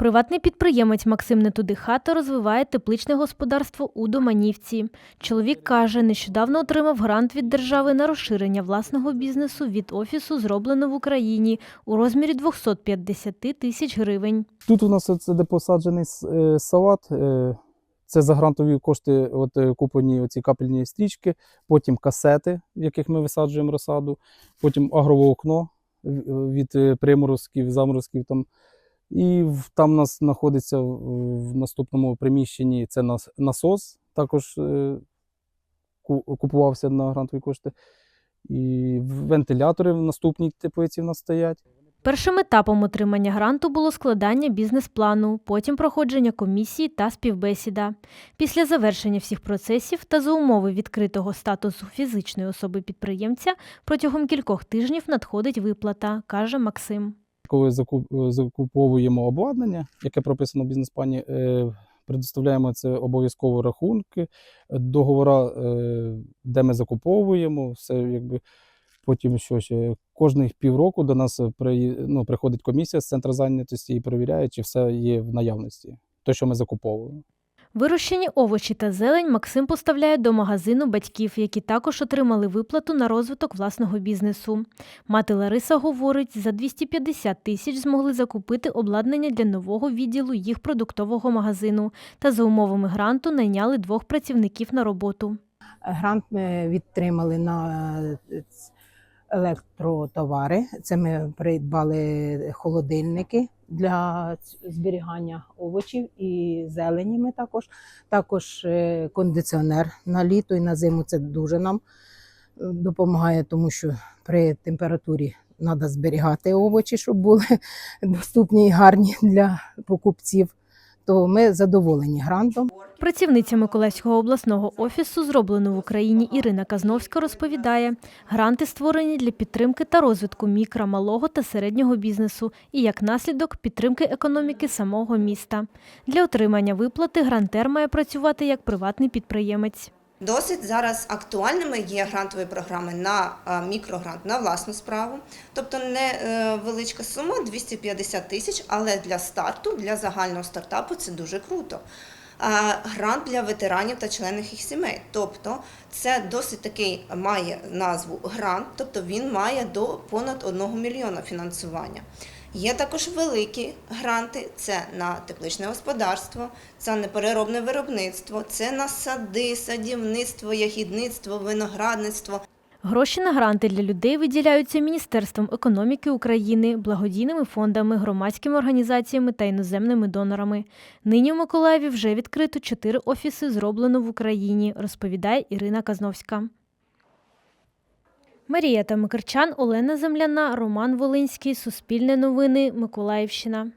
Приватний підприємець Максим Нетудихато розвиває тепличне господарство у Доманівці. Чоловік каже, нещодавно отримав грант від держави на розширення власного бізнесу від офісу зроблено в Україні у розмірі 250 тисяч гривень. Тут у нас це де посаджений е, салат. е, Це за грантові кошти от, е, куплені оці капельні стрічки, потім касети, в яких ми висаджуємо розсаду, потім агроволокно від приморозків, заморозків. Там. І там у нас знаходиться в наступному приміщенні це насос, також е, купувався на грантові кошти. І вентилятори в наступній теплиці в нас стоять. Першим етапом отримання гранту було складання бізнес-плану, потім проходження комісії та співбесіда. Після завершення всіх процесів та за умови відкритого статусу фізичної особи підприємця протягом кількох тижнів надходить виплата, каже Максим. Коли е, закуповуємо обладнання, яке прописано в бізнес-плані, е, предоставляємо це обов'язково рахунки, договора, е, де ми закуповуємо, все якби. Потім щось кожних півроку до нас при, ну, приходить комісія з центру зайнятості і перевіряє, чи все є в наявності, те, що ми закуповуємо. Вирощені овочі та зелень Максим поставляє до магазину батьків, які також отримали виплату на розвиток власного бізнесу. Мати Лариса говорить, за 250 тисяч змогли закупити обладнання для нового відділу їх продуктового магазину та за умовами гранту найняли двох працівників на роботу. Грант ми відтримали на е, електротовари. Це ми придбали холодильники для зберігання овочів і зелені. Ми також також е, кондиціонер на літо і на зиму. Це дуже нам е, допомагає, тому що при температурі треба зберігати овочі, щоб були доступні і гарні для покупців. То ми задоволені грантом. Працівниця Миколаївського обласного офісу зроблено в Україні Ірина Казновська розповідає, гранти створені для підтримки та розвитку мікро, малого та середнього бізнесу і як наслідок підтримки економіки самого міста. Для отримання виплати грантер має працювати як приватний підприємець. Досить зараз актуальними є грантові програми на е, мікрогрант на власну справу, тобто не е, сума 250 тисяч, але для старту, для загального стартапу це дуже круто. Грант для ветеранів та членів їх сімей. Тобто це досить такий має назву грант, тобто він має до понад 1 мільйона фінансування. Є також великі гранти: це на тепличне господарство, це на переробне виробництво, це на сади, садівництво, ягідництво, виноградництво. Гроші на гранти для людей виділяються Міністерством економіки України, благодійними фондами, громадськими організаціями та іноземними донорами. Нині в Миколаєві вже відкрито чотири офіси зроблено в Україні, розповідає Ірина Казновська. Марія Тамикарчан, Олена Земляна, Роман Волинський, Суспільне новини, Миколаївщина.